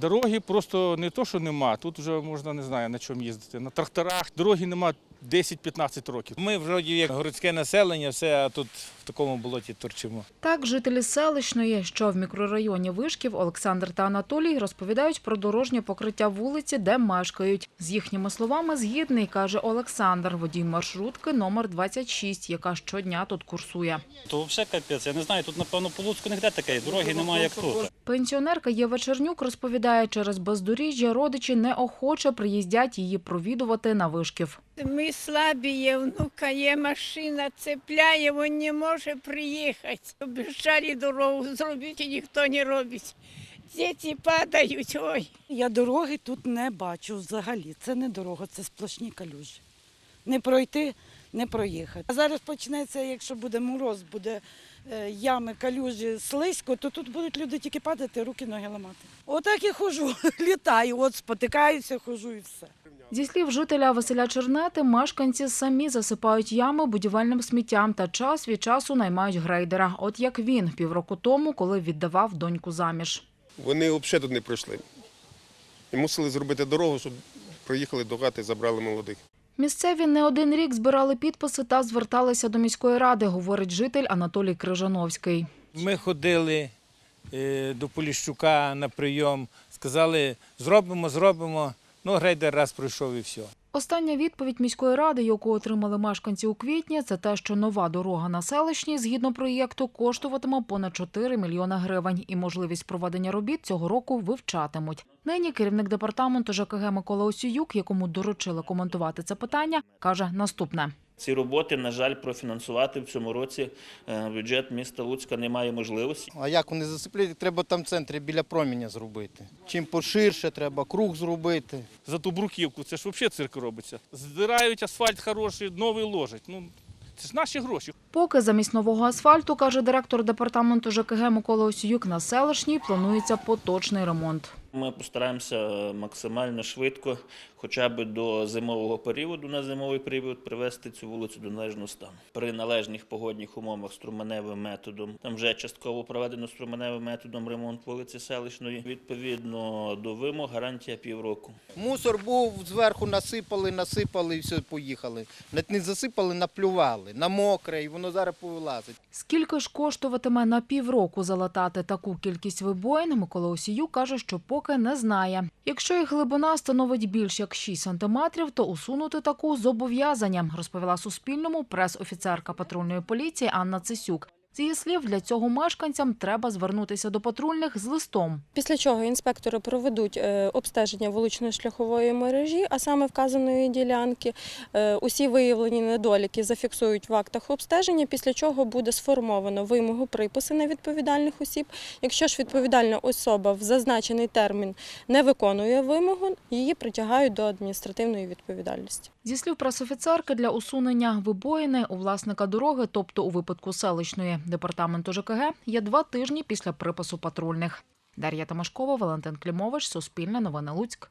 Дороги просто не то, що нема. Тут вже можна не знаю на чому їздити. На тракторах дороги нема 10-15 років. Ми вроді як городське населення, все, а тут в такому болоті торчимо. Так, жителі селищної, що в мікрорайоні Вишків, Олександр та Анатолій розповідають про дорожнє покриття вулиці, де мешкають. З їхніми словами згідний, каже Олександр, водій маршрутки номер 26, яка щодня тут курсує. То взагалі капець. Я не знаю, тут, напевно, по Луцьку ніде такої дороги немає, як тут. Пенсіонерка Єва Чернюк розповідає, через бездоріжжя родичі неохоче приїздять її провідувати на Вишків. Ми слабі, є внука, є машина, цепляє, він не може приїхати. Обіцяли дорогу зробити, ніхто не робить. Діти падають, ой. Я дороги тут не бачу взагалі. Це не дорога, це сплошні калюжі. Не пройти, не проїхати. А зараз почнеться, якщо буде мороз, буде е, ями, калюжі, слизько, то тут будуть люди тільки падати, руки, ноги ламати. Отак і хожу, літаю, от спотикаюся, хожу і все. Зі слів жителя Василя Чернети, мешканці самі засипають ями будівельним сміттям та час від часу наймають грейдера. От як він півроку тому, коли віддавав доньку заміж. Вони взагалі тут не пройшли. І мусили зробити дорогу, щоб приїхали до хати, забрали молодих. Місцеві не один рік збирали підписи та зверталися до міської ради, говорить житель Анатолій Крижановський. Ми ходили е, до Поліщука на прийом, сказали, зробимо, зробимо. Ну, грейдер раз пройшов і все. Остання відповідь міської ради, яку отримали мешканці у квітні, це те, що нова дорога на селищній, згідно проєкту, коштуватиме понад 4 мільйони гривень, і можливість проведення робіт цього року вивчатимуть. Нині керівник департаменту ЖКГ Микола Осіюк, якому доручили коментувати це питання, каже наступне. Ці роботи, на жаль, профінансувати в цьому році е, бюджет міста Луцька не має можливості. А як вони засиплять? Треба там в центрі біля проміння зробити. Чим поширше, треба круг зробити. За ту бруківку це ж взагалі цирк робиться. Здирають асфальт хороший, новий ложать. Ну, це ж наші гроші. Поки замість нового асфальту, каже директор департаменту ЖКГ Микола Осіюк, на селищній планується поточний ремонт. Ми постараємося е, максимально швидко, хоча б до зимового періоду, на зимовий період, привести цю вулицю до належного стану. При належних погодних умовах струменевим методом. Там вже частково проведено струменевим методом ремонт вулиці селищної. Відповідно до вимог, гарантія півроку. Мусор був зверху насипали, насипали і все, поїхали. Навіть не засипали, наплювали на мокре, і воно зараз повилазить. Скільки ж коштуватиме на півроку залатати таку кількість вибоїн, Микола Осіюк каже, що поки не знає. Якщо їх глибина становить більш як 6 сантиметрів, то усунути таку зобов'язання, розповіла Суспільному прес-офіцерка патрульної поліції Анна Цисюк. З її слів, для цього мешканцям треба звернутися до патрульних з листом. Після чого інспектори проведуть е, обстеження вуличної шляхової мережі, а саме вказаної ділянки. Е, Усі виявлені недоліки зафіксують в актах обстеження, після чого буде сформовано вимогу приписи на відповідальних осіб. Якщо ж відповідальна особа в зазначений термін не виконує вимогу, її притягають до адміністративної відповідальності. Зі слів пресофіцерки, для усунення вибоїни у власника дороги, тобто у випадку селищної департаменту ЖКГ, є два тижні після припису патрульних. Дар'я Тамашкова, Валентин Клімович, Суспільне новини Луцьк.